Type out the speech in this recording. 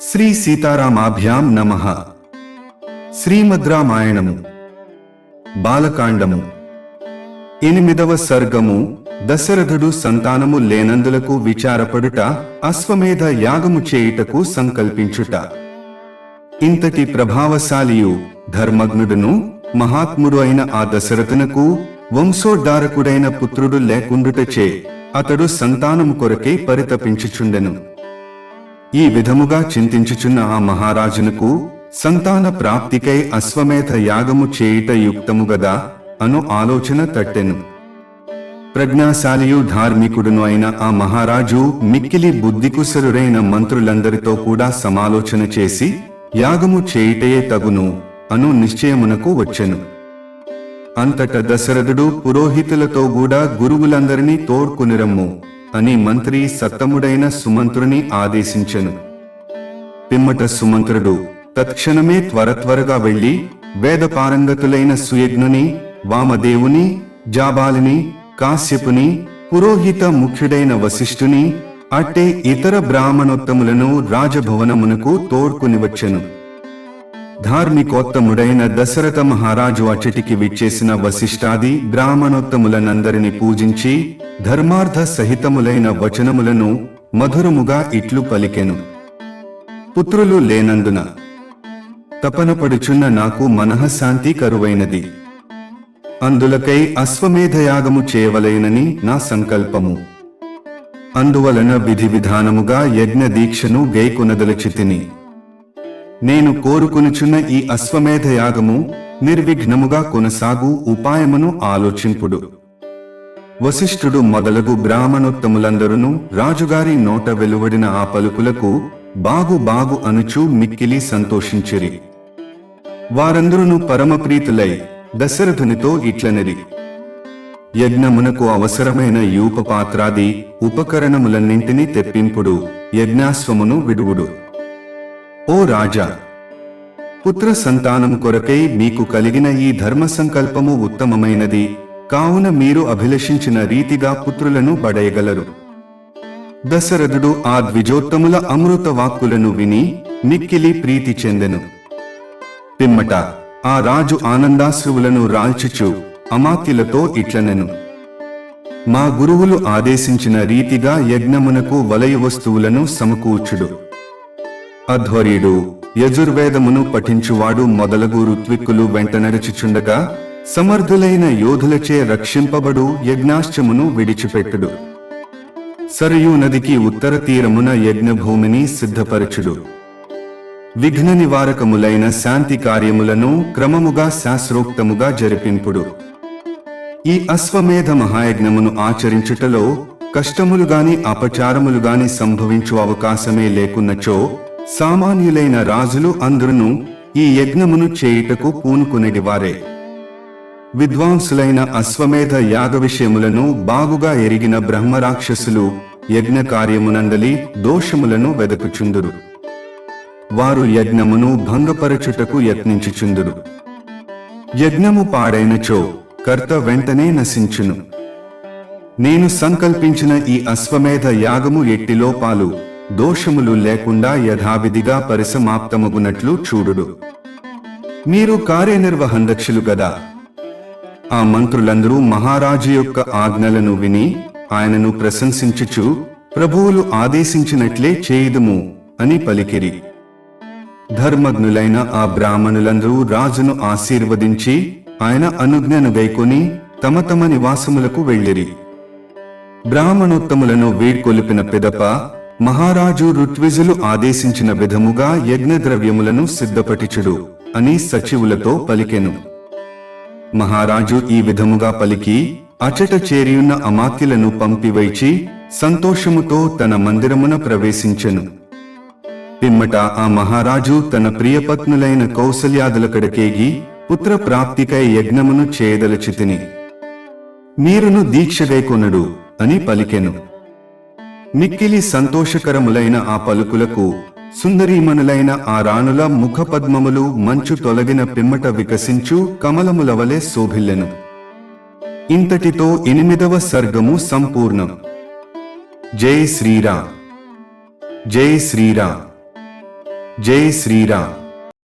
శ్రీ సీతారామాభ్యాం నమ. శ్రీమద్రామాయణము బాలకాండము ఎనిమిదవ సర్గము దశరథుడు సంతానము లేనందులకు విచారపడుట అశ్వమేధ యాగము చేయుటకు సంకల్పించుట. ఇంతటి ప్రభావశాలియు ధర్మగ్నుడును మహాత్ముడు అయిన ఆ దశరథునకు వంశోద్ధారకుడైన పుత్రుడు లేకుండుటచే అతడు సంతానము కొరకే పరితపించుచుండెను. ఈ విధముగా చింతించుచున్న ఆ మహారాజునకు సంతాన ప్రాప్తికై అశ్వమేధ యాగము చేయుట యుక్తము గదా అను ఆలోచన తట్టెను. ప్రజ్ఞాశాలియు ధార్మికుడును అయిన ఆ మహారాజు మిక్కిలి బుద్ధికుశరుడైన మంత్రులందరితో కూడా సమాలోచన చేసి యాగము చేయుటయే తగును అను నిశ్చయమునకు వచ్చెను. అంతట దశరథుడు పురోహితులతో కూడా గురువులందరినీ తోడ్కునిరమ్ము. అని మంత్రి సత్తముడైన సుమంత్రుని ఆదేశించెను. పిమ్మట సుమంత్రుడు తత్క్షణమే త్వర త్వరగా వెళ్ళి వేద పారంగతులైన సుయజ్ఞుని వామదేవుని జాబాలిని కాశ్యపుని పురోహిత ముఖ్యుడైన వశిష్ఠుని అట్టే ఇతర బ్రాహ్మణోత్తములను రాజభవనమునకు తోడ్కొని వచ్చెను ధార్మికోత్తముడైన దశరథ మహారాజు అచటికి విచ్చేసిన వశిష్టాది బ్రాహ్మణోత్తములనందరిని పూజించి ధర్మార్థ సహితములైన వచనములను మధురముగా ఇట్లు పలికెను. పుత్రులు లేనందున తపనపడుచున్న నాకు మనఃశాంతి కరువైనది. అందులకై అశ్వమేధయాగము చేయవలెనని నా సంకల్పము. అందువలన విధి విధానముగా యజ్ఞ దీక్షను గైకొనదలచితిని. నేను కోరుకొనుచున్న ఈ అశ్వమేధ యాగము నిర్విఘ్నముగా కొనసాగు ఉపాయమును ఆలోచింపుడు. వశిష్ఠుడు మొదలగు బ్రాహ్మణోత్తములందరూ రాజుగారి నోట వెలువడిన ఆ పలుకులకు బాగు బాగు అనుచు మిక్కిలి సంతోషించిరి. వారందరూ పరమప్రీతులై దశరథునితో ఇట్లనిరి. యజ్ఞమునకు అవసరమైన యూపపాత్రాది ఉపకరణములన్నింటినీ తెప్పింపుడు యజ్ఞాశ్వమును విడువుడు. ఓ రాజా పుత్ర సంతానం కొరకై మీకు కలిగిన ఈ ధర్మ సంకల్పము ఉత్తమమైనది. కావున మీరు అభిలషించిన రీతిగా పుత్రులను పడేయగలరు. దశరథుడు ఆ ద్విజోత్తముల అమృత వాక్కులను విని మిక్కిలి ప్రీతి చెందెను. పిమ్మట ఆ రాజు ఆనందాశ్రువులను రాల్చుచు అమాత్యులతో ఇట్లనెను. మా గురువులు ఆదేశించిన రీతిగా యజ్ఞమునకు వలయ వస్తువులను సమకూర్చుడు. అధ్వర్యుడు యజుర్వేదమును పఠించువాడు మొదలగు ఋత్విక్కులు వెంట నడిచిచుండగా సమర్థులైన యోధులచే రక్షింపబడు యజ్ఞాశ్చమును విడిచిపెట్టుడు. సరయూ నదికి ఉత్తర తీరమున యజ్ఞభూమిని సిద్ధపరచుడు. విఘ్న నివారకములైన శాంతి కార్యములను క్రమముగా శాస్త్రోక్తముగా జరిపింపుడు. ఈ అశ్వమేధ మహాయజ్ఞమును ఆచరించుటలో కష్టములు గాని అపచారములు గాని సంభవించు అవకాశమే లేకున్నచో సామాన్యులైన రాజులు అందరును ఈ యజ్ఞమును చేయుటకు పూనుకునేది వారే విద్వాంసులైన అశ్వమేధ యాగ విషయములను బాగుగా ఎరిగిన బ్రహ్మరాక్షసులు యజ్ఞ కార్యమునందలి దోషములను వెదకుచుందురు. వారు యజ్ఞమును భంగపరచుటకు యత్నించుచుందురు. యజ్ఞము పాడైనచో కర్త వెంటనే నశించును. నేను సంకల్పించిన ఈ అశ్వమేధ యాగము ఎట్టిలోపాలు దోషములు లేకుండా యథావిధిగా పరిసమాప్తమగునట్లు చూడుడు. మీరు కార్యనిర్వహందక్షులు గదా. ఆ మంత్రులందరూ మహారాజు యొక్క ఆజ్ఞలను విని ఆయనను ప్రశంసించుచు ప్రభువులు ఆదేశించినట్లే చేయుదుము అని పలికిరి. ధర్మజ్ఞులైన ఆ బ్రాహ్మణులందరూ రాజును ఆశీర్వదించి ఆయన అనుజ్ఞను గైకొని తమ తమ నివాసములకు వెళ్ళిరి. బ్రాహ్మణోత్తములను వీడ్కొలిపిన పిదప మహారాజు ఋత్విజులు ఆదేశించిన విధముగా యజ్ఞ ద్రవ్యములను సిద్ధపటిచుడు అని సచివులతో పలికెను. మహారాజు ఈ విధముగా పలికి అచట చేరియున్న అమాత్యులను పంపివైచి సంతోషముతో తన మందిరమున ప్రవేశించెను. పిమ్మట ఆ మహారాజు తన ప్రియపత్నులైన కౌసల్యాదుల కడకేగి పుత్ర ప్రాప్తికై యజ్ఞమును చేయదలచితిని మీరును దీక్షగైకొనడు అని పలికెను. మిక్కిలి సంతోషకరములైన ఆ పలుకులకు సుందరీమణులైన ఆ రాణుల ముఖపద్మములు మంచు తొలగిన పిమ్మట వికసించు కమలముల వలె శోభిల్లెను. ఇంతటితో ఎనిమిదవ సర్గము సంపూర్ణం. జై శ్రీరామ్. జై శ్రీరామ్. జై శ్రీరామ్.